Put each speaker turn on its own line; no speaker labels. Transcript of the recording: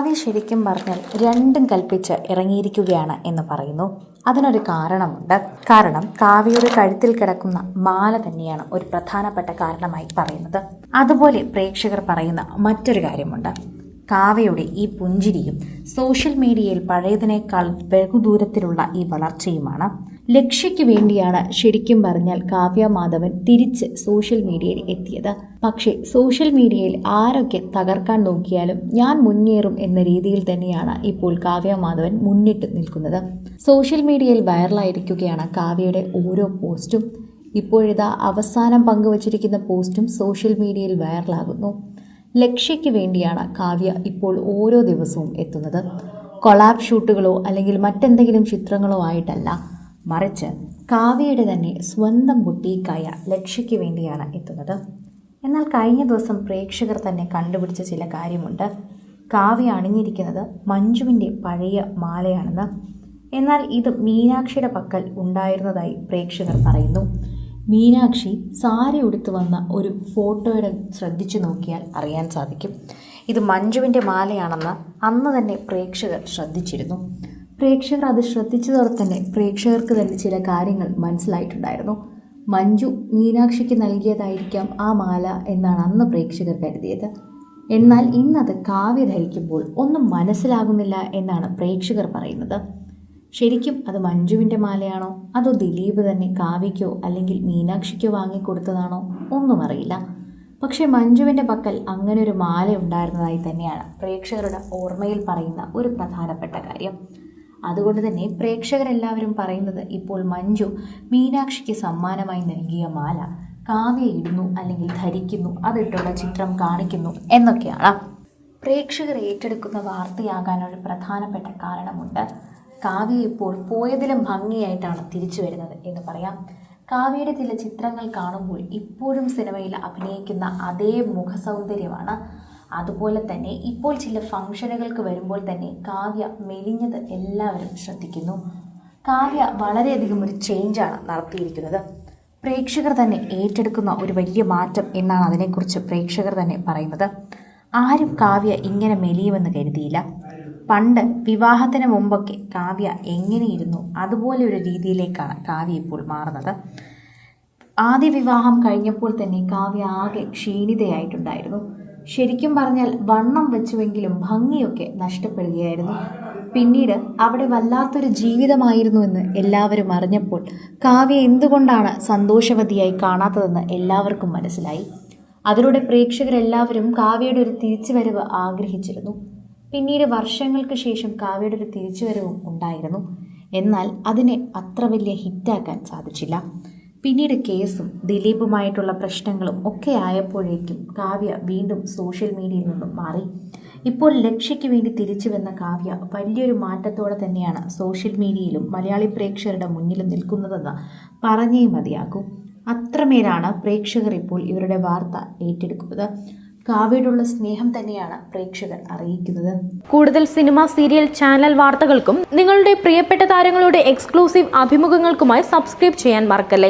കാവ്യ ശരിക്കും പറഞ്ഞാൽ രണ്ടും കൽപ്പിച്ച് ഇറങ്ങിയിരിക്കുകയാണ് എന്ന് പറയുന്നു. അതിനൊരു കാരണമുണ്ട്. കാരണം കാവ്യയുടെ കഴുത്തിൽ കിടക്കുന്ന മാല തന്നെയാണ് ഒരു പ്രധാനപ്പെട്ട കാരണമായി പറയുന്നത്. അതുപോലെ പ്രേക്ഷകർ പറയുന്ന മറ്റൊരു കാര്യമുണ്ട്. കാവ്യയുടെ ഈ പുഞ്ചിരിയും സോഷ്യൽ മീഡിയയിൽ പഴയതിനേക്കാൾ ബഹുദൂരത്തിലുള്ള ഈ വളർച്ചയുമാണ്. ലക്ഷ്യയ്ക്ക് വേണ്ടിയാണ് ശരിക്കും പറഞ്ഞാൽ കാവ്യ മാധവൻ തിരിച്ച് സോഷ്യൽ മീഡിയയിൽ എത്തിയത്. പക്ഷേ സോഷ്യൽ മീഡിയയിൽ ആരൊക്കെ തകർക്കാൻ നോക്കിയാലും ഞാൻ മുന്നേറും എന്ന രീതിയിൽ തന്നെയാണ് ഇപ്പോൾ കാവ്യ മാധവൻ മുന്നിട്ട് നിൽക്കുന്നത്. സോഷ്യൽ മീഡിയയിൽ വൈറലായിരിക്കുകയാണ് കാവ്യയുടെ ഓരോ പോസ്റ്റും ഇപ്പോഴിതാ അവസാനം പങ്കുവച്ചിരിക്കുന്ന പോസ്റ്റും സോഷ്യൽ മീഡിയയിൽ വൈറലാകുന്നു ലക്ഷ്യയ്ക്ക് വേണ്ടിയാണ് കാവ്യ ഇപ്പോൾ ഓരോ ദിവസവും എത്തുന്നത്. കൊളാബ് ഷൂട്ടുകളോ അല്ലെങ്കിൽ മറ്റെന്തെങ്കിലും ചിത്രങ്ങളോ ആയിട്ടല്ല. മറിച്ച് കാവ്യയുടെ തന്നെ സ്വന്തം ബുട്ടീക്കായ ലക്ഷ്യയ്ക്ക് വേണ്ടിയാണ് എത്തുന്നത്. എന്നാൽ കഴിഞ്ഞ ദിവസം പ്രേക്ഷകർ തന്നെ കണ്ടുപിടിച്ച ചില കാര്യമുണ്ട്. കാവ്യ അണിഞ്ഞിരിക്കുന്നത് മഞ്ജുവിന്റെ പഴയ മാലയാണെന്ന്. എന്നാൽ ഇത് മീനാക്ഷിയുടെ പക്കൽ ഉണ്ടായിരുന്നതായി പ്രേക്ഷകർ പറയുന്നു. മീനാക്ഷി സാരി ഉടുത്ത് വന്ന ഒരു ഫോട്ടോയുടെ ശ്രദ്ധിച്ചു നോക്കിയാൽ അറിയാൻ സാധിക്കും. ഇത് മഞ്ജുവിന്റെ മാലയാണെന്ന് അന്ന് തന്നെ പ്രേക്ഷകർ ശ്രദ്ധിച്ചിരുന്നു. പ്രേക്ഷകർ അത് ശ്രദ്ധിച്ചതോടെ തന്നെ പ്രേക്ഷകർക്ക് തന്നെ ചില കാര്യങ്ങൾ മനസ്സിലായിട്ടുണ്ടായിരുന്നു. മഞ്ജു മീനാക്ഷിക്ക് നൽകിയതായിരിക്കാം ആ മാല എന്നാണ് അന്ന് പ്രേക്ഷകർ കരുതിയത്. എന്നാൽ ഇന്നത് കാവ്യ ധരിക്കുമ്പോൾ ഒന്നും മനസ്സിലാകുന്നില്ല എന്നാണ് പ്രേക്ഷകർ പറയുന്നത്. ശരിക്കും അത് മഞ്ജുവിന്റെ മാലയാണോ? അതോ ദിലീപ് തന്നെ കാവ്യയ്ക്കോ അല്ലെങ്കിൽ മീനാക്ഷിക്കോ വാങ്ങിക്കൊടുത്തതാണോ? ഒന്നും അറിയില്ല. പക്ഷേ മഞ്ജുവിന്റെ പക്കൽ അങ്ങനെ ഒരു മാല ഉണ്ടായിരുന്നതായി തന്നെയാണ് പ്രേക്ഷകരുടെ ഓർമ്മയിൽ പറയുന്ന ഒരു പ്രധാനപ്പെട്ട കാര്യം. അതുകൊണ്ട് തന്നെ പ്രേക്ഷകരെല്ലാവരും പറയുന്നത് ഇപ്പോൾ മഞ്ജു മീനാക്ഷിക്ക് സമ്മാനമായി നൽകിയ മാല കാവ്യ ഇടുന്നു അല്ലെങ്കിൽ ധരിക്കുന്നു അതിട്ടുള്ള ചിത്രം കാണിക്കുന്നു എന്നൊക്കെയാണ്. പ്രേക്ഷകർ ഏറ്റെടുക്കുന്ന വാർത്തയാകാനൊരു പ്രധാനപ്പെട്ട കാരണമുണ്ട്. കാവ്യ ഇപ്പോൾ പോയതിലും ഭംഗിയായിട്ടാണ് തിരിച്ചു വരുന്നത് എന്ന് പറയാം. കാവ്യയുടെ ചില ചിത്രങ്ങൾ കാണുമ്പോൾ ഇപ്പോഴും സിനിമയിൽ അഭിനയിക്കുന്ന അതേ മുഖസൗന്ദര്യമാണ്. അതുപോലെ തന്നെ ഇപ്പോൾ ചില ഫംഗ്ഷനുകൾക്ക് വരുമ്പോൾ തന്നെ കാവ്യ മെലിഞ്ഞത് എല്ലാവരും ശ്രദ്ധിക്കുന്നു. കാവ്യ വളരെയധികം ഒരു ചേഞ്ചാണ് നടത്തിയിരിക്കുന്നത്. പ്രേക്ഷകർ തന്നെ ഏറ്റെടുക്കുന്ന ഒരു വലിയ മാറ്റം എന്നാണ് അതിനെക്കുറിച്ച് പ്രേക്ഷകർ തന്നെ പറയുന്നത്. ആരും കാവ്യ ഇങ്ങനെ മെലിയുമെന്ന് കരുതിയില്ല. പണ്ട് വിവാഹത്തിന് മുമ്പൊക്കെ കാവ്യ എങ്ങനെയിരുന്നു? അതുപോലെ ഒരു രീതിയിലേക്കാണ് കാവ്യ ഇപ്പോൾ മാറുന്നത്. ആദ്യ വിവാഹം കഴിഞ്ഞപ്പോൾ തന്നെ കാവ്യ ആകെ ക്ഷീണിതയായിട്ടുണ്ടായിരുന്നു. ശരിക്കും പറഞ്ഞാൽ വണ്ണം വെച്ചുവെങ്കിലും ഭംഗിയൊക്കെ നഷ്ടപ്പെടുകയായിരുന്നു. പിന്നീട് അവിടെ വല്ലാത്തൊരു ജീവിതമായിരുന്നു എന്ന് എല്ലാവരും അറിഞ്ഞപ്പോൾ കാവ്യ എന്തുകൊണ്ടാണ് സന്തോഷവതിയായി കാണാത്തതെന്ന് എല്ലാവർക്കും മനസ്സിലായി. അതിലൂടെ പ്രേക്ഷകരെല്ലാവരും കാവ്യയുടെ ഒരു തിരിച്ചുവരവ് ആഗ്രഹിച്ചിരുന്നു. പിന്നീട് വർഷങ്ങൾക്ക് ശേഷം കാവ്യയുടെ ഒരു തിരിച്ചുവരവും ഉണ്ടായിരുന്നു. എന്നാൽ അതിനെ അത്ര വലിയ ഹിറ്റാക്കാൻ സാധിച്ചില്ല. പിന്നീട് കേസും ദിലീപുമായിട്ടുള്ള പ്രശ്നങ്ങളും ഒക്കെ ആയപ്പോഴേക്കും കാവ്യ വീണ്ടും സോഷ്യൽ മീഡിയയിൽ നിന്നും മാറി. ഇപ്പോൾ ലക്ഷ്യയ്ക്ക് വേണ്ടി തിരിച്ചു വന്ന കാവ്യ വലിയൊരു മാറ്റത്തോടെ തന്നെയാണ് സോഷ്യൽ മീഡിയയിലും മലയാളി പ്രേക്ഷകരുടെ മുന്നിലും നിൽക്കുന്നതെന്ന് പറഞ്ഞേ മതിയാകും. അത്രമേലാണ് പ്രേക്ഷകർ ഇപ്പോൾ ഇവരുടെ വാർത്ത ഏറ്റെടുക്കുന്നത്. കാവ്യയോടുള്ള സ്നേഹം തന്നെയാണ് പ്രേക്ഷകർ അറിയിക്കുന്നത്.
കൂടുതൽ സിനിമ സീരിയൽ ചാനൽ വാർത്തകൾക്കും നിങ്ങളുടെ പ്രിയപ്പെട്ട താരങ്ങളുടെ എക്സ്ക്ലൂസീവ് അഭിമുഖങ്ങൾക്കുമായി സബ്സ്ക്രൈബ് ചെയ്യാൻ മറക്കല്ലേ?